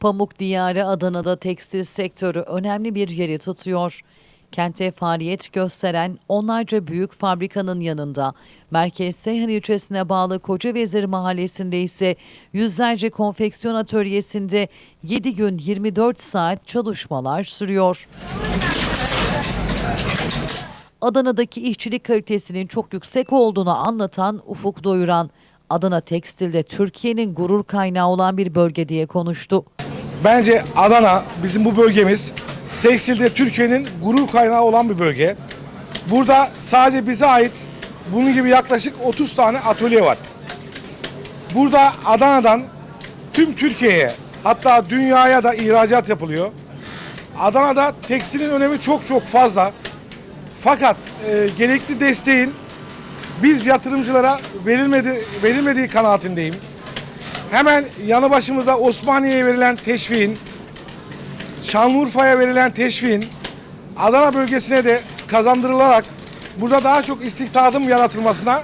Pamuk diyarı Adana'da tekstil sektörü önemli bir yeri tutuyor. Kente faaliyet gösteren onlarca büyük fabrikanın yanında Merkez Seyhan ilçesine bağlı Kocavezir mahallesinde ise yüzlerce konfeksiyon atölyesinde 7 gün 24 saat çalışmalar sürüyor. Adana'daki işçilik kalitesinin çok yüksek olduğunu anlatan Ufuk Doyuran, Adana tekstilde Türkiye'nin gurur kaynağı olan bir bölge diye konuştu. Bence Adana bizim bu bölgemiz tekstilde Türkiye'nin gurur kaynağı olan bir bölge. Burada sadece bize ait bunun gibi yaklaşık 30 tane atölye var. Burada Adana'dan tüm Türkiye'ye hatta dünyaya da ihracat yapılıyor. Adana'da tekstilin önemi çok çok fazla. Fakat e, gerekli desteğin biz yatırımcılara verilmedi, verilmediği kanaatindeyim. Hemen yanı başımızda Osmaniye'ye verilen teşviğin, Şanlıurfa'ya verilen teşviğin Adana bölgesine de kazandırılarak burada daha çok istihdamın yaratılmasına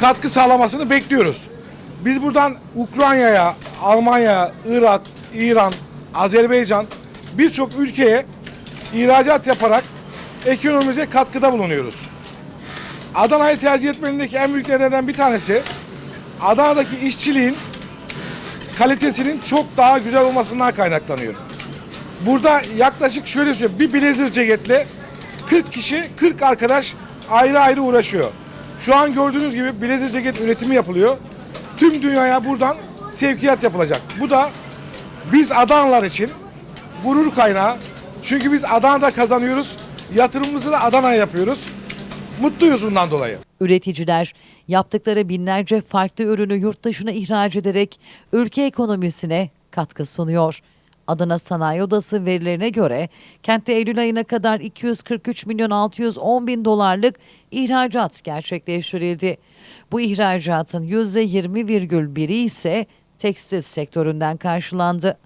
katkı sağlamasını bekliyoruz. Biz buradan Ukrayna'ya, Almanya, Irak, İran, Azerbaycan birçok ülkeye ihracat yaparak ekonomimize katkıda bulunuyoruz. Adana'yı tercih etmenindeki en büyük nedenlerden bir tanesi Adana'daki işçiliğin kalitesinin çok daha güzel olmasından kaynaklanıyor. Burada yaklaşık şöyle söyleyeyim bir blazer ceketle 40 kişi 40 arkadaş ayrı ayrı uğraşıyor. Şu an gördüğünüz gibi blazer ceket üretimi yapılıyor. Tüm dünyaya buradan sevkiyat yapılacak. Bu da biz Adanalılar için gurur kaynağı. Çünkü biz Adana'da kazanıyoruz. Yatırımımızı da Adana'ya yapıyoruz. Mutluyuz bundan dolayı. Üreticiler yaptıkları binlerce farklı ürünü yurt dışına ihraç ederek ülke ekonomisine katkı sunuyor. Adana Sanayi Odası verilerine göre kentte Eylül ayına kadar 243 milyon 610 bin dolarlık ihracat gerçekleştirildi. Bu ihracatın %20,1'i ise tekstil sektöründen karşılandı.